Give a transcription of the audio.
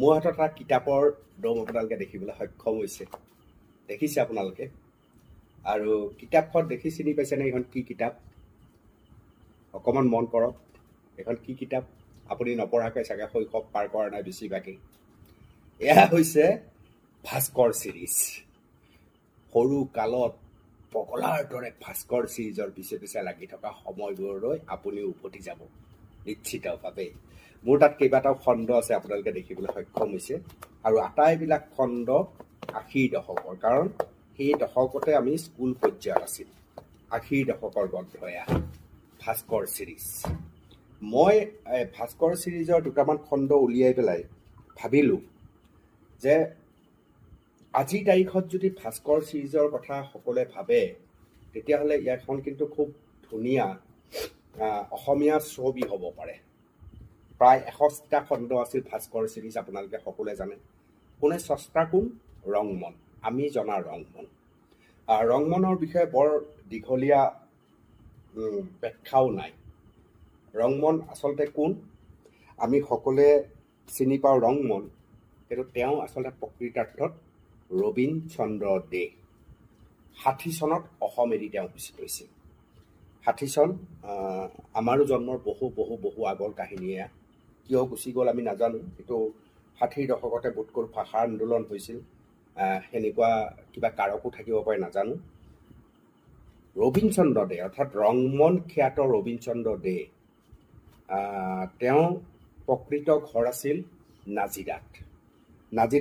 মোৰ হাতত এটা কিতাপৰ দম আপোনালোকে দেখিবলৈ সক্ষম হৈছে। দেখিছে আপোনালোকে? আৰু কিতাপখন দেখি চিনি পাইছেনে এইখন কি কিতাপ? অকণমান মন কৰক। এইখন কি কিতাপ? আপুনি নপঢ়াকৈ চাগে শৈশৱ পাৰ কৰা নাই বেছিভাগেই। এয়া হৈছে ভাস্কৰ চিৰিজ সৰু কালত পগলাৰ দৰে ভাস্কৰ চিৰিজৰ পিছে পিছে লাগি থকা সময়বোৰলৈ আপুনিও উভতি যাব। নিশ্চিতভাৱে মোৰ তাত কেইবাটাও খণ্ড আছে আপোনালোকে দেখিবলৈ সক্ষম হৈছে। আৰু আটাইবিলাক খণ্ড আশীৰ দশকৰ কাৰণ সেই দশকতে আমি স্কুল পৰ্যায়ত আছিল। আশীৰ দশকৰ গ্ৰন্থ এয়া ভাস্কৰ চিৰিজ মই ভাস্কৰ চিৰিজৰ দুটামান খণ্ড উলিয়াই পেলাই ভাবিলোঁ যে আজিৰ তাৰিখত যদি ভাস্কৰ চিৰিজৰ কথা সকলোৱে ভাবে তেতিয়াহ'লে ইয়াখন কিন্তু খুব ধুনীয়া অসমীয়া ছবি হ'ব পাৰে। প্ৰায় এষষ্ঠিটা খণ্ড আছিল ভাস্কৰ চিৰিজ আপোনালোকে সকলোৱে জানে। কোনে স্ৰষ্টা কোন? ৰংমন। আমি জনা ৰংমন। ৰংমনৰ বিষয়ে বৰ দীঘলীয়া ব্যাখ্যাও নাই। ৰংমন আচলতে কোন? আমি সকলোৱে চিনি পাওঁ ৰংমন কিন্তু তেওঁ আচলতে প্ৰকৃতাৰ্থত ৰবীন চন্দ্ৰ দে। ষাঠি চনত অসম এৰি তেওঁ গুচি গৈছিল। ষাঠি চন আমাৰো জন্মৰ বহু বহু বহু আগৰ এয়া। কিয় গুচি গ'ল আমি নাজানো কিন্তু ষাঠিৰ দশকতে বোধকৰো ভাষা আন্দোলন হৈছিল। সেনেকুৱা কিবা কাৰকো থাকিব পাৰে নাজানো। ৰবীন চন্দ্ৰ দে অৰ্থাৎ ৰংমন খ্যাত ৰবীন চন্দ্ৰ দে তেওঁ প্ৰকৃত ঘৰ আছিল নাজিৰাত। নাজিৰা